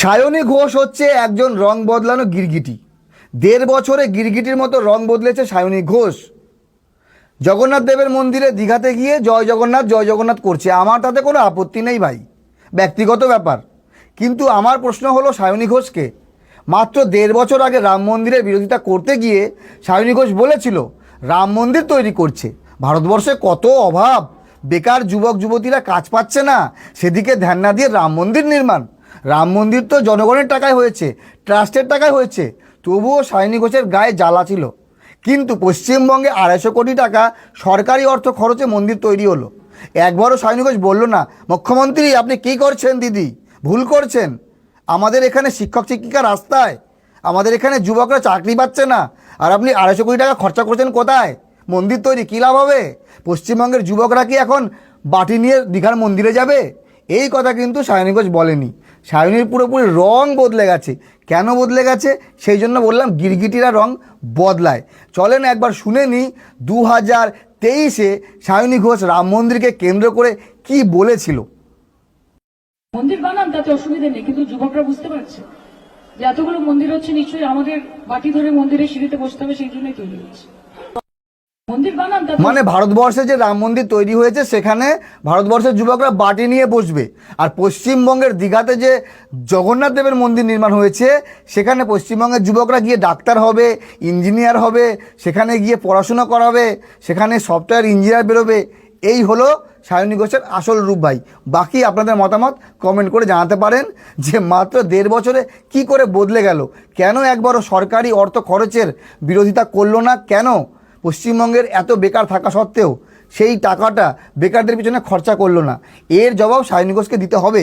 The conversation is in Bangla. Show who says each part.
Speaker 1: সায়নী ঘোষ হচ্ছে একজন রং বদলানো গিরগিটি। দেড় বছরে গিরগিটির মতো রং বদলেছে সায়নী ঘোষ। জগন্নাথ দেবের মন্দিরে দীঘাতে গিয়ে জয় জগন্নাথ জয় জগন্নাথ করছে। আমার তাতে কোনো আপত্তি নেই ভাই, ব্যক্তিগত ব্যাপার। কিন্তু আমার প্রশ্ন হলো সায়নী ঘোষকে, মাত্র দেড় বছর আগে রাম মন্দিরের বিরোধিতা করতে গিয়ে সায়নী ঘোষ বলেছিল, রাম মন্দির তৈরি করছে। ভারতবর্ষে কত অভাব, বেকার যুবক যুবতীরা কাজ পাচ্ছে না, সেদিকে ধ্যান না দিয়ে রাম মন্দির নির্মাণ। রাম মন্দির তো জনগণের টাকায় হয়েছে, ট্রাস্টের টাকায় হয়েছে, তবুও সায়নী ঘোষের গায়ে জ্বালা ছিল। কিন্তু পশ্চিমবঙ্গে আড়াইশো কোটি টাকা সরকারি অর্থ খরচে মন্দির তৈরি হলো। একবারও সায়নী ঘোষ বলল না, মুখ্যমন্ত্রী, আপনি কী করছেন দিদি? ভুল করছেন। আমাদের এখানে শিক্ষক শিক্ষিকা রাস্তায়, আমাদের এখানে যুবকরা চাকরি পাচ্ছে না, আর আপনি আড়াইশো কোটি টাকা খরচা করছেন কোথায়? মন্দির তৈরি কী লাভ হবে? পশ্চিমবঙ্গের যুবকরা কি এখন বাটি নিয়ে দীঘার মন্দিরে যাবে? এই কথা কিন্তু সায়নী ঘোষ বলেনি। সায়নীর পুরোপুরি রং বদলে গেছে। কেন বদলে গেছে? সেই জন্য বললাম গিরগিটিরা রং বদলায়। চলেন একবার শুনে নিই দু হাজার তেইশে সায়নী ঘোষ রাম মন্দিরকে কেন্দ্র করে কি বলেছিল।
Speaker 2: মন্দির বানান, তাতে অসুবিধা নেই, কিন্তু যুবকরা বুঝতে পারছে। যে এতগুলো মন্দির হচ্ছে, নিশ্চয়ই আমাদের বাটি ধরে মন্দিরের সিঁড়িতে বসতে হবে, সেই জন্যই তৈরি হচ্ছে।
Speaker 1: মানে ভারতবর্ষে যে রাম মন্দির তৈরি হয়েছে, সেখানে ভারতবর্ষের যুবকরা বাটি নিয়ে বসবে। আর পশ্চিমবঙ্গের দীঘাতে যে জগন্নাথ দেবের মন্দির নির্মাণ হয়েছে, সেখানে পশ্চিমবঙ্গের যুবকরা গিয়ে ডাক্তার হবে, ইঞ্জিনিয়ার হবে, সেখানে গিয়ে পড়াশোনা করাবে, সেখানে সফটওয়্যার ইঞ্জিনিয়ার বেরোবে। এই হলো সায়নী ঘোষের আসল রূপ ভাই। বাকি আপনাদের মতামত কমেন্ট করে জানাতে পারেন যে মাত্র দেড় বছরে কি করে বদলে গেল? কেন একবারও সরকারি অর্থ খরচের বিরোধিতা করল না? কেন পশ্চিমবঙ্গের এত বেকার থাকা সত্ত্বেও সেই টাকাটা বেকারদের পিছনে খরচা করল না। এর জবাব সায়নী ঘোষকে দিতে হবে।